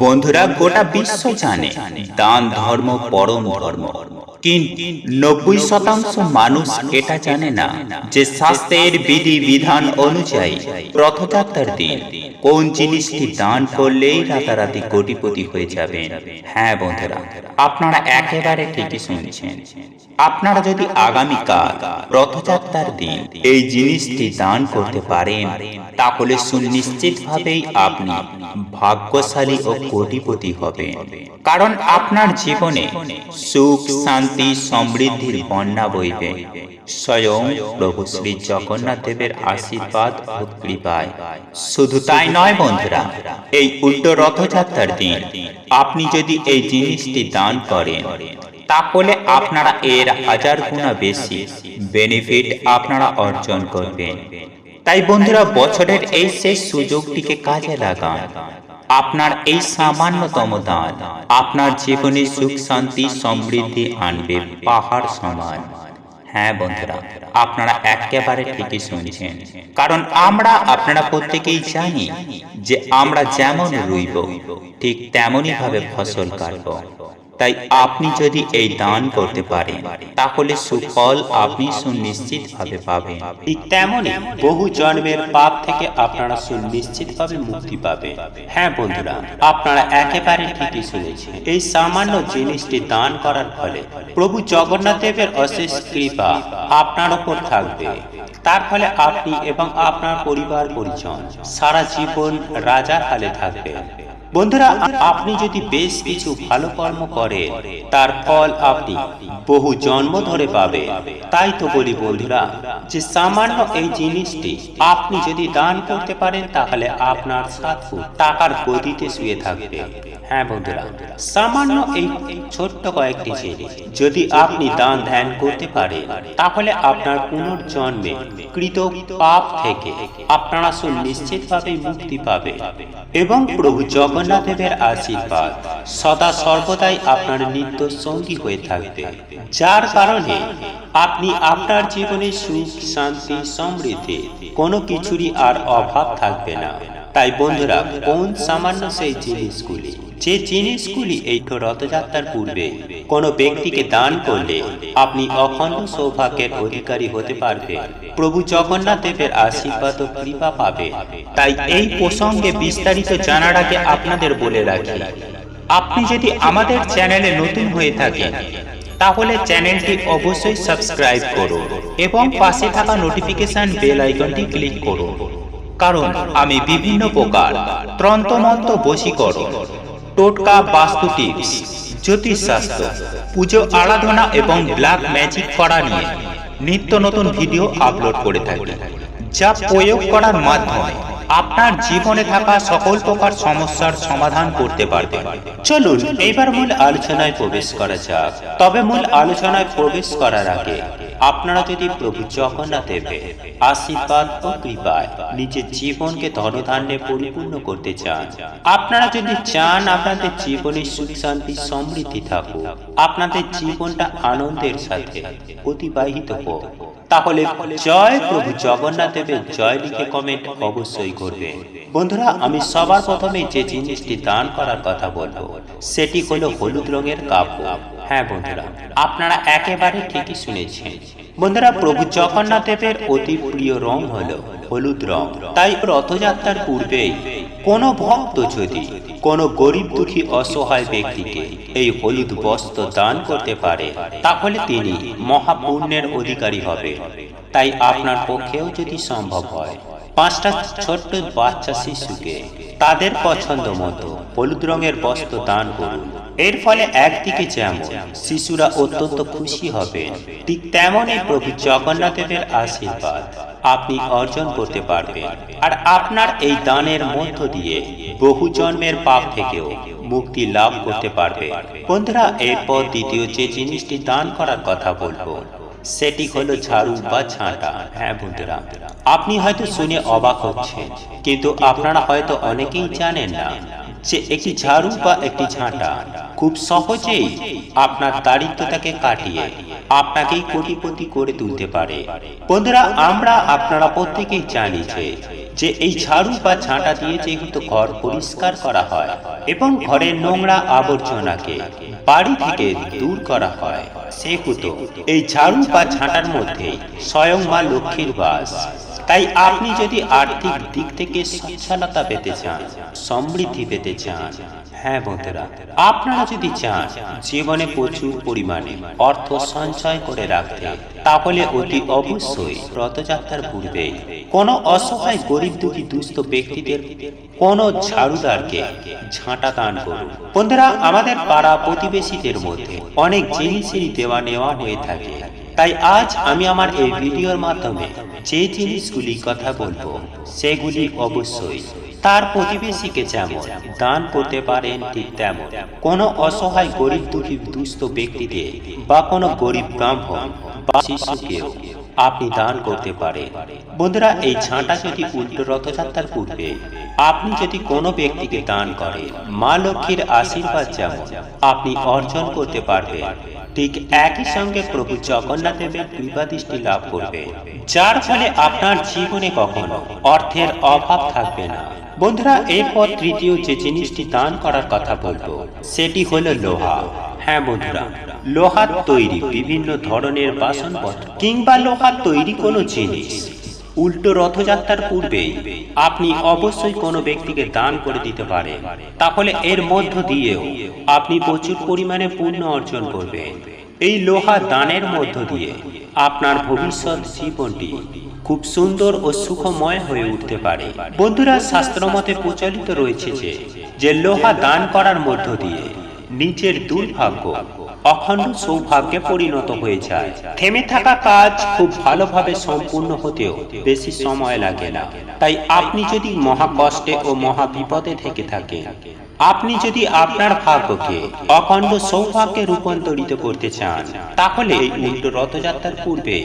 বন্ধুরা, গোটা বিশ্ব জানে, দান ধর্ম পরম ধর্ম। কিন্তু নব্বই শতাংশ মানুষ এটা জানে না যে শাস্ত্রের বিধি বিধান অনুযায়ী রথযাত্রার দিন কোন জিনিসটি দান করলেই রাতারাতি কোটিপতি হয়ে যাবেন? হ্যাঁ বন্ধুরা, আপনারা একেবারে ঠিকই শুনছেন। আপনারা যদি আগামীকাল রথযাত্রার দিন এই জিনিসটি দান করতে পারেন, তাহলে সুনিশ্চিতভাবেই আপনি ভাগ্যশালী ও কোটিপতি হবেন। কারণ আপনার জীবনে সুখ, শান্তি, সমৃদ্ধির বন্যা বইবে। স্বয়ং প্রভু শ্রী জগন্নাথ দেবের আশীর্বাদ ও কৃপায়। শুধু তাই নয় বন্ধুরা, এই উল্টো রথযাত্রার দিন, আপনি যদি এই জিনিসটি দান করেন, তাহলে আপনারা এর হাজার গুণা বেশি বেনিফিট আপনারা অর্জন করবেন। তাই বন্ধুরা, বছরের এই শেষ সুযোগটিকে কাজে লাগান। আপনার এই সামান্যতম দান, আপনার জীবনে সুখ শান্তি সমৃদ্ধি আনবে পাহাড় সমান। হ্যাঁ বন্ধুরা আপনারা একেবারে ঠিকই শুনছেন। কারণ আমরা আপনারা প্রত্যেকেই জানি যে আমরা যেমন রুইব, ঠিক তেমনই ভাবে ফসল কাটব। তাই আপনি যদি এই দান করতে পারেন, তাহলে সুফল আপনি সুনিশ্চিত ভাবে পাবেন। ঠিক তেমনই বহু জন্মের পাপ থেকে আপনারা সুনিশ্চিত ভাবে মুক্তি পাবে হ্যাঁ বন্ধুরা, আপনারা একেবারে ঠিকই শুনেছেন। এই সামান্য জিনিসটি দান করার ফলে প্রভু জগন্নাথ দেবের অশেষ কৃপা আপনার ওপর থাকবে। তার ফলে আপনি এবং আপনার পরিবার পরিজন সারা জীবন রাজার হালে থাকবে বন্ধুরা, আপনি যদি বেশ কিছু ভালো কর্ম করেন, তার ফল আপনি বহু জন্ম ধরে পাবে তাই তো বলি বন্ধুরা, যে সামান্য এই জিনিসটি আপনি যদি দান করতে পারেন, তাহলে আপনার ফুট টাকার গদিতে শুয়ে থাকবে। হ্যাঁ বন্ধুরা, সামান্য এই ছোট্ট কয়েকটি জিনিস যদি আপনি দান ধ্যান করতে পারেন, তাহলে আপনার পুনর্জন্মে কৃত পাপ থেকে আপনারা সুনিশ্চিতভাবে মুক্তি পাবে এবং প্রভু জগন্নাথ দেবের আশীর্বাদ। সদা সর্বদাই আপনার নিত্য সঙ্গী হয়ে থাকবে। যার কারণে আপনি আপনার জীবনে সুখ, শান্তি, সমৃদ্ধি কোনো কিছুরই আর অভাব থাকবে না। তাই বন্ধুরা, কোন সামান্য সেই জিনিসগুলি যে জিনিসগুলি এই রথযাত্রার পূর্বে কোনো ব্যক্তিকে দান করলে আপনি অখণ্ড সৌভাগ্যের অধিকারী হতে পারবে প্রভু জগন্নাথ দেবের আশীর্বাদ ও কৃপা পাবে। তাই এই প্রসঙ্গে বিস্তারিত জানার আগে আপনাদের বলে রাখি, আপনি যদি আমাদের চ্যানেলে নতুন হয়ে থাকেন, তাহলে চ্যানেলটি অবশ্যই সাবস্ক্রাইব করুন এবং পাশে থাকা নোটিফিকেশন বেল আইকনটি ক্লিক করুন। কারণ আমি বিভিন্ন প্রকার ত্রন্তমন্ত্র বশীকরণ টোটকা বাস্তু টিপস জ্যোতিষশাস্ত্র, পুজো আরাধনা এবং ব্ল্যাক ম্যাজিক করা নিয়ে নিত্য নতুন ভিডিও আপলোড করে থাকি, যা প্রয়োগ করার মাধ্যমে আপনার জীবনে থাকা সকল প্রকার সমস্যার সমাধান করতে পারবে। চলুন এইবার মূল আলোচনায় প্রবেশ করা যাক। তবে মূল আলোচনায় প্রবেশ করার আগে আপনারা যদি প্রভু জগন্নাথ দেবের আশীর্বাদ ও কৃপায় নিজের জীবনকে ধনধান্যে পরিপূর্ণ করতে চান, আপনারা যদি চান আপনাদের জীবনে সুখ, শান্তি, সমৃদ্ধি থাকুক, আপনাদের জীবনটা আনন্দের সাথে অতিবাহিত হোক, তাহলে জয় প্রভু জগন্নাথ দেবের জয় লিখে কমেন্ট অবশ্যই করবেন। বন্ধুরা, আমি সবার প্রথমে যে জিনিসটি দান করার কথা বলব, সেটি হলো হলুদ রঙের কাপড়। হ্যাঁ বন্ধুরা, আপনারা একেবারে ঠিকই শুনেছেন। বন্ধুরা, প্রভু জগন্নাথ দেবের অতি প্রিয় রং হলো হলুদ রং। তাই রথযাত্রার পূর্বেই কোনো ভক্ত যদি কোনো গরিব দুঃখী অসহায় ব্যক্তিকে এই হলুদ বস্ত্র দান করতে পারে, তাহলে তিনি মহাপুণ্যের অধিকারী হবে। তাই আপনার পক্ষেও যদি সম্ভব হয়, পাঁচটা ছোট্ট বাচ্চা শিশুকে তাদের পছন্দ মতো হলুদ রঙের বস্ত্র দান করুন। এর ফলে একদিকে যেমন শিশুরা অত্যন্ত খুশি হবে, ঠিক তেমনই প্রভু জগন্নাথের আশীর্বাদ আপনি অর্জন করতে পারবেন। আর আপনার এই দানের মধ্য দিয়ে বহু জন্মের পাপ থেকেও মুক্তি লাভ করতে পারবে। বন্ধুরা, এরপর দ্বিতীয় যে জিনিসটি দান করার কথা বলব, সেটি হলো ঝাড়ু বা ঝাঁটা হ্যাঁ বন্ধুরা, আপনি হয়তো শুনে অবাক হচ্ছেন, কিন্তু আপনারা হয়তো অনেকেই জানেন না যে একটি ঝাড়ু বা একটি ঝাঁটা খুব সহজেই আপনার দারিদ্রতাকে কাটিয়ে আপনাকেই কোটিপতি করে তুলতে পারে। বন্ধুরা, আমরা আপনারা প্রত্যেকেই জানি যে যে এই ঝাড়ু বা ঝাঁটা দিয়ে যেহেতু ঘর পরিষ্কার করা হয় এবং ঘরের নোংরা আবর্জনাকে বাড়ি থেকে দূর করা হয়, সেহেতু এই ঝাড়ু বা ঝাঁটার মধ্যে স্বয়ং মা লক্ষ্মীর বাস তাই আপনি যদি আর্থিক দিক থেকে সচ্ছলতা পেতে চান, সমৃদ্ধি পেতে চান হ্যাঁ বন্ধুরা, আপনারা যদি চান জীবনে প্রচুর পরিমাণে অর্থ সঞ্চয় করে রাখতে, তাহলে অতি অবশ্যই রথযাত্রার পূর্বে কোনো অসহায় গরিব দুঃখী দুস্থ ব্যক্তিদের কোনো ঝাড়ুদারকে ঝাঁটা দান করুন। বন্ধুরা, আমাদের পাড়া প্রতিবেশীদের মধ্যে অনেক জিনিসেরই দেওয়া নেওয়া হয়ে থাকে। তাই আজ আমি আমার এই ভিডিওর মাধ্যমে যে জিনিসগুলি কথা বলব, সেগুলি অবশ্যই। তার প্রতিবেশীকে যেমন দান করতে পারেন, ঠিক তেমন। কোনো অসহায়, গরিব, দুঃখী, দুস্থ ব্যক্তিদের বা কোনো গরিব ব্রাহ্মণ বা শিশুকেও আপনি দান করতে পারেন বন্ধুরা, এই ঝাঁটা যদি উল্টো রথযাত্রার পূর্বে। আপনি যদি কোনো ব্যক্তিকে দান করেন, মা লক্ষ্মীর আশীর্বাদ যেমন আপনি অর্জন করতে পারবেন, ঠিক একই সঙ্গে প্রভু জগন্নাথ লাভ করবে, যার ফলে আপনার জীবনে কখনো অর্থের অভাব থাকবে না। বন্ধুরা, এরপর তৃতীয় যে জিনিসটি দান করার কথা বলব, সেটি হলো লোহা। হ্যাঁ বন্ধুরা, লোহার তৈরি বিভিন্ন ধরনের বাসনপত্র কিংবা লোহার তৈরি কোনো জিনিস, উল্টো রথযাত্রার পূর্বেই আপনি অবশ্যই কোনো ব্যক্তিকে দান করে দিতে পারেন। তাহলে এর মধ্য দিয়েও আপনি প্রচুর পরিমাণে পুণ্য অর্জন করবেন। এই লোহা দানের মধ্য দিয়ে আপনার ভবিষ্যৎ জীবনটি খুব সুন্দর ও সুখময় হয়ে উঠতে পারে। বন্ধুরা শাস্ত্রমতে প্রচলিত রয়েছে যে যে লোহা দান করার মধ্য দিয়ে নিজের দুর্ভাগ্য, অখণ্ড সৌভাগ্যে পরিণত হয়ে যায়। থেমে থাকা কাজ খুব ভালোভাবে সম্পূর্ণ হতেও বেশি সময় লাগে না। তাই আপনি যদি মহা কষ্টে ও মহা বিপদে থেকে থাকেন, আপনি যদি আপনার ভাগ্যকে অখণ্ড সৌভাগ্যে রূপান্তরিত করতে চান, তাহলে এই উল্টো রথযাত্রার পূর্বে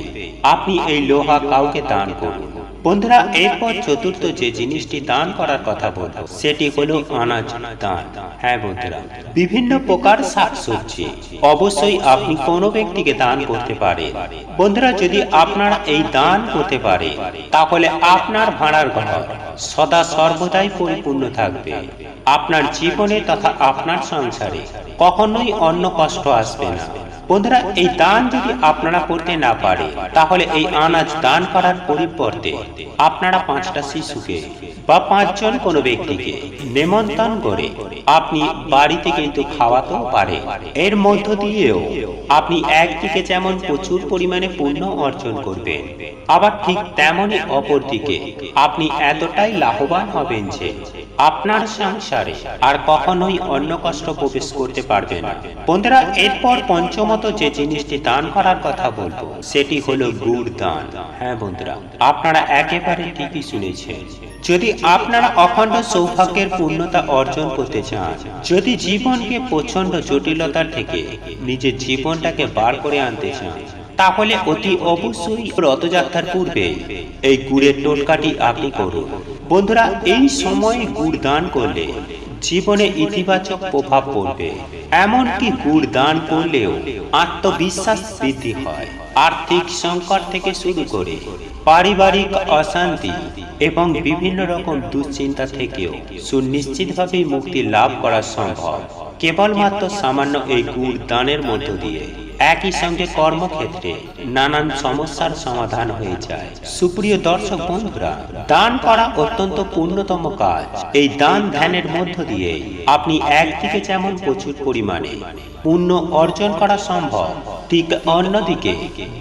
আপনি এই লোহা কাউকে দান করুন। বন্ধুরা, এরপর চতুর্থ যে জিনিসটি দান করার কথা বলব, সেটি হলো আনাজ দান। হ্যাঁ বন্ধুরা, বিভিন্ন প্রকার শাকসবজি। অবশ্যই আপনি কোনো ব্যক্তিকে দান করতে পারেন। বন্ধুরা, যদি আপনারা এই দান করতে পারে, তাহলে আপনার ভাড়ার ঘর সদা সর্বদাই পরিপূর্ণ থাকবে। আপনার জীবনে তথা আপনার সংসারে কখনোই অন্য কষ্ট আসবে না। বন্ধুরা, এই দান যদি আপনারা করতে না পারে, তাহলে এই আনাজ দান করার পরিবর্তে আপনারা পাঁচটা শিশুকে বা পাঁচজন কোনো ব্যক্তিকে নেমন্তন্ন করে আপনি বাড়িতে কিন্তু খাওয়াতেও পারে। এর মধ্য দিয়েও আপনি একদিকে যেমন প্রচুর পরিমাণে পুণ্য অর্জন করবেন, আবার ঠিক তেমনই অপর দিকে আপনি এতটাই লাভবান হবেন যে আপনার সংসারে আর কখনোই অন্য কষ্ট প্রবেশ করতে পারবে না। বন্ধুরা, এরপর পঞ্চমত যে জিনিসটি দান করার কথা বলব, সেটি হলো গুড় দান। হ্যাঁ বন্ধুরা, আপনারা একেবারে ঠিকই শুনেছেন। যদি আপনারা অখণ্ড সৌভাগ্যের পূর্ণতা অর্জন করতে চান, যদি জীবনকে প্রচণ্ড জটিলতার থেকে নিজের জীবনটাকে বার করে আনতে চান, তাহলে অতি অবশ্যই রথযাত্রার পূর্বে এই গুড়ের টোটকাটি আপনি করুন। বন্ধুরা, এই সময়ে গুড় দান করলে জীবনে ইতিবাচক প্রভাব পড়বে। এমনকি গুড় দান করলেও আত্মবিশ্বাস বৃদ্ধি হয়। আর্থিক সংকট থেকে শুরু করে পারিবারিক অশান্তি এবং বিভিন্ন রকম দুশ্চিন্তা থেকেও সুনিশ্চিতভাবে মুক্তি লাভ করা সম্ভব। কেবলমাত্র সামান্য এই গুড় দানের মধ্য দিয়ে একই সঙ্গে কর্মক্ষেত্রে নানান সমস্যার সমাধান হয়ে যায়। সুপ্রিয় দর্শক বন্ধুরা, দান করা অত্যন্ত পূর্ণতম কাজ। এই দান ধ্যানের মধ্য দিয়ে আপনি একদিকে যেমন প্রচুর পরিমাণে পুণ্য অর্জন করা সম্ভব, ঠিক অন্যদিকে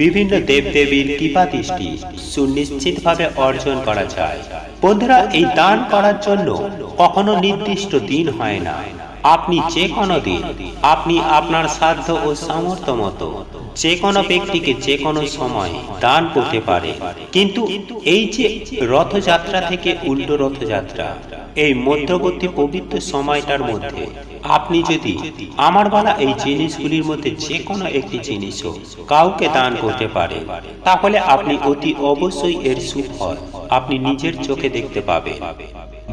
বিভিন্ন দেবদেবীর কৃপা দৃষ্টি সুনিশ্চিতভাবে অর্জন করা যায়। বন্ধুরা, এই দান করার জন্য কখনো নির্দিষ্ট দিন হয় না। আপনি যে কোনো দিন, আপনি আপনার সাধ্য ও সামর্থ্য মতো যে কোনো ব্যক্তিকে যে কোনো সময় দান করতে পারে। কিন্তু এই যে রথযাত্রা থেকে উল্টো রথযাত্রা, এই মধ্যবর্তী পবিত্র সময়টার মধ্যে আপনি যদি আমার বলা এই জিনিসগুলির মধ্যে যে কোনো একটি জিনিসও কাউকে দান করতে পারে, তাহলে আপনি অতি অবশ্যই এর সুফল আপনি নিজের চোখে দেখতে পাবেন।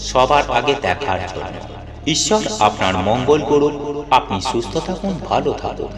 সবার আগে দেখার জন্য ঈশ্বর আপনার মঙ্গল করুন আপনি সুস্থ থাকুন ভালো থাকুন।